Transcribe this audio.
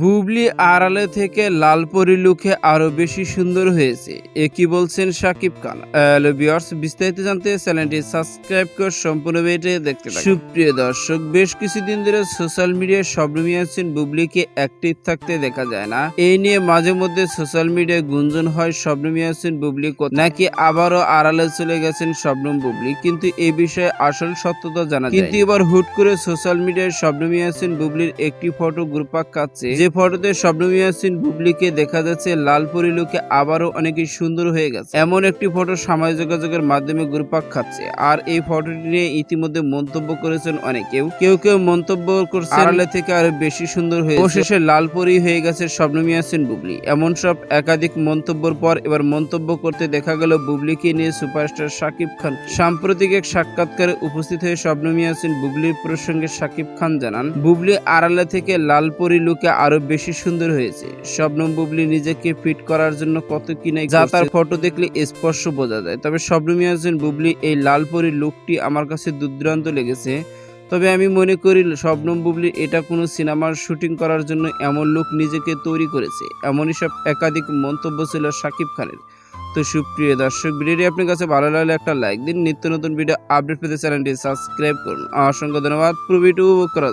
বুবলি আড়ালে থেকে লালপরি লুকে আরও বেশি সুন্দর হয়েছে। এ কি বলছেন সাকিব খান? বিস্তারিত জানতে চ্যানেলটি সাবস্ক্রাইব করে সম্পূর্ণ ভিডিও দেখতে সুপ্রিয় দর্শক, বেশ কিছুদিন ধরে সোশ্যাল মিডিয়ায় শবনমী আছেন বুবলিকে অ্যাক্টিভ থাকতে দেখা যায় না। এই নিয়ে মাঝে মধ্যে সোশ্যাল মিডিয়ায় গুঞ্জন হয় শবনমী আছেন বুবলি নাকি আবারও আড়ালে চলে গেছেন শবনম বুবলি? কিন্তু এই বিষয়ে আসল সত্যতা জানা কিন্তু এবার হুট করে সোশ্যাল মিডিয়ায় শবনমী আছেন বুবলির একটি ফটো গ্রুপাক কাচ্ছে যে ফটোতে শবনমী আছেন বুবলিকে দেখা যাচ্ছে। লাল পরিলুকে আবারও অনেকই সুন্দর হয়ে গেছে। এমন একটি ফটো সামাজিক যোগাযোগের মাধ্যমে গ্রুপাক খাচ্ছে। আর এই ফটোটি নিয়ে ইতিমধ্যে মন্তব্য করেছেন অনেকেও। কেউ কেউ মন্তব্য করছে আড়ালে থেকে আরও বেশি সুন্দর হয়ে অবশেষে লাল পরি হয়ে গেছে শবনমী আছেন বুবলি। এমন সব একাধিক মন্তব্যের পর এবার মন্তব্য করতে দেখা গেল বুবলিকে নিয়ে সুপারস্টার শাকিব খান। সাম্প্রতিক এক সাক্ষাৎকারে উপস্থিত হয়ে শবনমী আছেন বুবলির প্রসঙ্গে শাকিব খান জানান, বুবলি আড়ালে থেকে লাল পরি লুকে আরও বেশি সুন্দর হয়েছে। শবনম বুবলি নিজেকে ফিট করার জন্য কত কি নাই যা তার ফটো দেখলে স্পষ্ট বোঝা যায়। তবে শবনমী আছেন বুবলি এই লাল পরি লুকটি আমার কাছে দুর্দান্ত লেগেছে। তবে আমি মনে করি শবনম বুবলি এটা কোনো সিনেমার শুটিং করার জন্য এমন লোক নিজেকে তৈরি করেছে। এমনই সব একাধিক মন্তব্য ছিল শাকিব খানের। তো সুপ্রিয় দর্শক ভিডিওটি আপনার কাছে ভালো লাগলে একটা লাইক দিন। নিত্য নতুন ভিডিও আপডেট পেতে চ্যানেলটি সাবস্ক্রাইব করুন। অসংখ্য ধন্যবাদ। পুরো ভিডিও উপভোগ করার